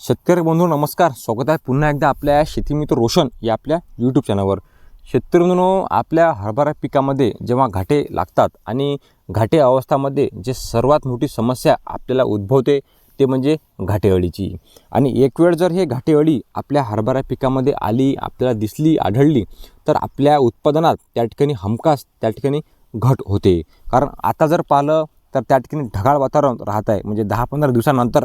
शेतकरी बंधू नमस्कार. स्वागत आहे पुन्हा एकदा आपल्या शेतीमित्र रोशन या आपल्या यूट्यूब चॅनलवर शेतकरी बंधूंनो आपल्या हरभरा पिकामध्ये जेव्हा घाटे लागतात आणि घाटे अवस्थामध्ये जे सर्वात मोठी समस्या आपल्याला उद्भवते ते म्हणजे घाटे अळीची. आणि एक वेळ जर हे घाटे अळी आपल्या हरभरा पिकामध्ये आली आपल्याला दिसली आढळली तर आपल्या उत्पादनात त्या ठिकाणी हमखास त्या ठिकाणी घट होते. कारण आता जर पाहिलं तर त्या ठिकाणी ढगाळ वातावरण राहत आहे. म्हणजे दहा पंधरा दिवसानंतर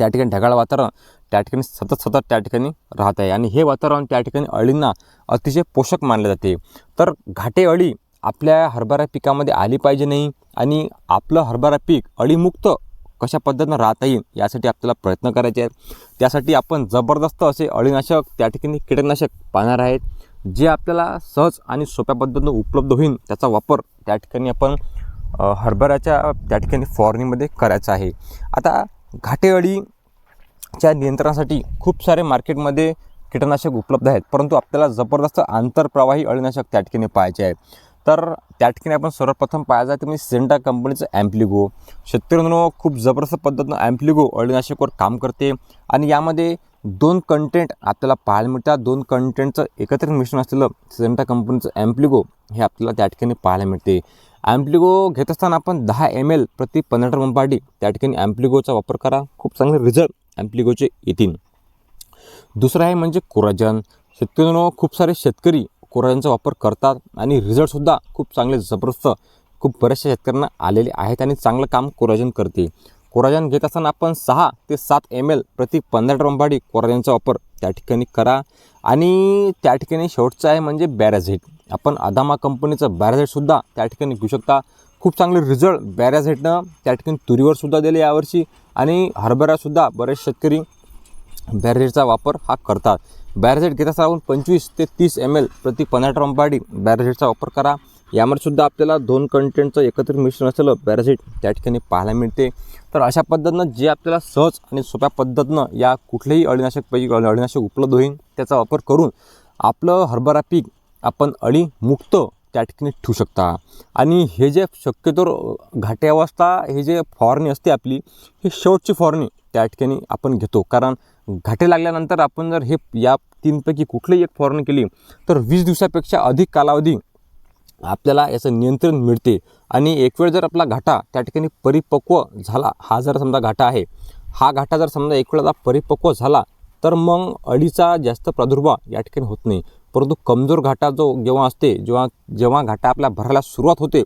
त्या ठिकाणी ढगाळ वातावरण त्या ठिकाणी सतत सतत त्या ठिकाणी राहत आहे. आणि हे वातावरण त्या ठिकाणी अळींना अतिशय पोषक मानले जाते. तर घाटे अळी आपल्या हरभरा पिकामध्ये आली पाहिजे नाही आणि आपलं हरभरा पीक अळीमुक्त कशा पद्धतीनं राहता येईल यासाठी आपल्याला प्रयत्न करायचे आहेत. त्यासाठी आपण जबरदस्त असे अळीनाशक त्या ठिकाणी कीटकनाशक पाहणार आहेत जे आपल्याला सहज आणि सोप्या पद्धतीनं उपलब्ध होईल त्याचा वापर त्या ठिकाणी आपण हरभऱ्याच्या त्या ठिकाणी फवारणीमध्ये करायचा आहे. आता घाटे अळीच्या नियंत्रणासाठी खूप सारे मार्केटमध्ये कीटकनाशक उपलब्ध आहेत परंतु आपल्याला जबरदस्त आंतरप्रवाही अळीनाशक त्या ठिकाणी पाहायचे आहे. तर त्या ठिकाणी आपण सर्वप्रथम पाहायचं आहे तर म्हणजे सेंटा कंपनीचं ॲम्प्लिगो. शेतकऱ्यांनो खूप जबरदस्त पद्धतीनं ॲम्प्लिगो अळीनाशकवर काम करते आणि यामध्ये दोन कंटेंट आपल्याला पाहायला मिळतात. दोन कंटेंटचं एकत्रित मिश्रण असलेलं सेंटा कंपनीचं ॲम्प्लिगो हे आपल्याला त्या ठिकाणी पाहायला मिळते. ॲम्प्लिगो घेत असताना आपण दहा एम एल प्रति पंधरा पंपाटी त्या ठिकाणी ॲम्प्लिगोचा वापर करा. खूप चांगले रिझल्ट ॲम्प्लिगोचे येतील. दुसरं आहे म्हणजे कोराजन. शेतकऱ्यांनो खूप सारे शेतकरी कोराजनचा वापर करतात आणि रिझल्टसुद्धा खूप चांगले जबरदस्त खूप बऱ्याचशा शेतकऱ्यांना आलेले आहेत आणि चांगलं काम कोराजन करते. कोराजन घेत असताना आपण सहा ते सात एम एल प्रति पंधरा टंबाडी कोराजनचा वापर त्या ठिकाणी करा. आणि त्या ठिकाणी शेवटचं आहे म्हणजे बॅराझेट आपण अदामा कंपनीचं बॅरेझेटसुद्धा त्या ठिकाणी घेऊ शकता. खूप चांगले रिझल्ट बॅराझेटनं त्या ठिकाणी तुरीवरसुद्धा दिले यावर्षी आणि हरभऱ्यासुद्धा बरेच शेतकरी बॅरेझेटचा वापर हा करतात. बॅरेझेट घेत असताना आपण पंचवीस ते तीस एम एल प्रति पंधरा ट्रंपाडी बॅरेझेटचा वापर करा. यामध्ये सुद्धा आपल्याला दोन कंटेंटचं एकत्रित मिश्रण असलेलं बॅरेझेट त्या ठिकाणी पाहायला मिळते. तर अशा पद्धतीनं जे आपल्याला सहज आणि सोप्या पद्धतीनं या कुठल्याही अळीनाशकपैकी अळीनाशक उपलब्ध होईल त्याचा वापर करून आपलं हरभरा पीक आपण अळी मुक्त त्या ठिकाणी ठेवू शकता. आणि हे जे शक्यतो घाटे अवस्था हे जे फवारणी असते आपली ही शेवटची फवारणी त्या ठिकाणी आपण घेतो. कारण घाटे लागल्यानंतर आपण जर हे या तीनपैकी कुठलीही एक फवारणी केली तर वीस दिवसापेक्षा अधिक कालावधी आपल्याला याचं नियंत्रण मिळते. आणि एक वेळ जर आपला घाटा त्या ठिकाणी परिपक्व झाला हा जर समजा घाटा आहे हा घाटा जर समजा एक वेळेला परिपक्व झाला तर मग अळीचा जास्त प्रादुर्भाव या ठिकाणी होत नाही. परंतु कमजोर घाटा जो जेव्हा असते जेव्हा जेव्हा घाटा आपल्या भरायला सुरुवात होते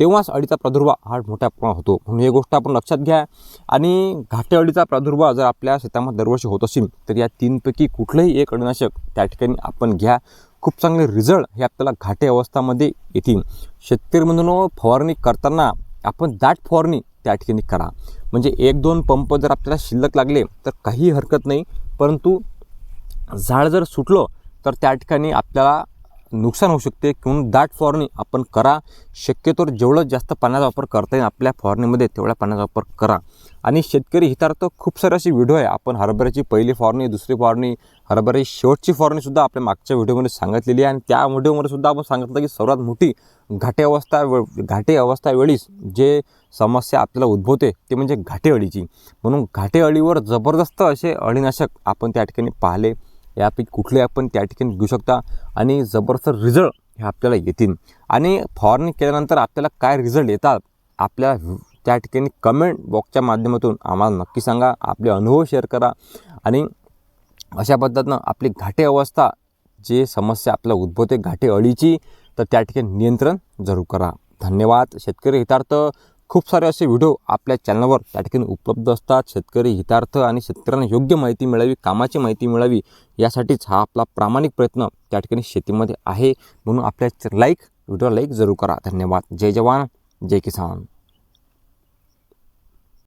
तेव्हाच अळीचा प्रादुर्भाव हा मोठ्या प्रमाणात होतो. म्हणून ही गोष्ट आपण लक्षात घ्या. आणि घाटे अळीचा प्रादुर्भाव जर आपल्या शेतामध्ये दरवर्षी होत असेल तर या तीनपैकी कुठलंही एक अडीनाशक त्या ठिकाणी आपण घ्या. खूप चांगले रिझल्ट हे आपल्याला घाटे अवस्थामध्ये येतील. शेतकरी म्हणून फवारणी करताना आपण दाट फवारणी त्या ठिकाणी करा. म्हणजे एक दोन पंप जर आपल्याला शिल्लक लागले तर काही हरकत नाही. परंतु झाड जर सुटलं तर त्या ठिकाणी आपल्याला नुकसान होऊ शकते. म्हणून दाट फवारणी आपण करा. शक्यतो जेवढं जास्त पाण्याचा वापर करता येईल आपल्या फवारणीमध्ये तेवढ्या पाण्याचा वापर करा. आणि शेतकरी हितार्थ खूप सारे असे व्हिडिओ आहे. आपण हरभऱ्याची पहिली फवारणी दुसरी फवारणी हरभऱ्याची शेवटची फवारणीसुद्धा आपल्या मागच्या व्हिडिओमध्ये सांगितलेली आहे. आणि त्या व्हिडिओमध्ये सुद्धा आपण सांगितलं की सर्वात मोठी घाटे अवस्था वे घाटे अवस्था वेळीस जे समस्या आपल्याला उद्भवते ते म्हणजे घाटे अळीची. म्हणून घाटे अळीवर जबरदस्त असे अळीनाशक आपण त्या ठिकाणी पाहिले. यापैकी कुठले आपण त्या ठिकाणी घेऊ शकता. आणि जबरदस्त रिझल्ट हे आपल्याला येतील. आणि फवारणी केल्यानंतर आपल्याला काय रिझल्ट येतात आपल्या त्या ठिकाणी कमेंट बॉक्सच्या माध्यमातून आम्हाला नक्की सांगा. आपले अनुभव शेअर करा. आणि अशा पद्धतीनं आपली घाटे अवस्था जे समस्या आपल्याला उद्भवते घाटे अळीची तर त्या ठिकाणी नियंत्रण जरूर करा. धन्यवाद. शेतकरी हितार्थ खूप सारे असे व्हिडिओ आपल्या चॅनलवर त्या ठिकाणी उपलब्ध असतात. शेतकरी हितार्थ आणि शेतकऱ्यांना योग्य माहिती मिळावी कामाची माहिती मिळावी यासाठीच हा आपला प्रामाणिक प्रयत्न त्या ठिकाणी शेतीमध्ये आहे. म्हणून आपल्या लाईक व्हिडिओ लाईक जरूर करा. धन्यवाद. जय जवान जय किसान.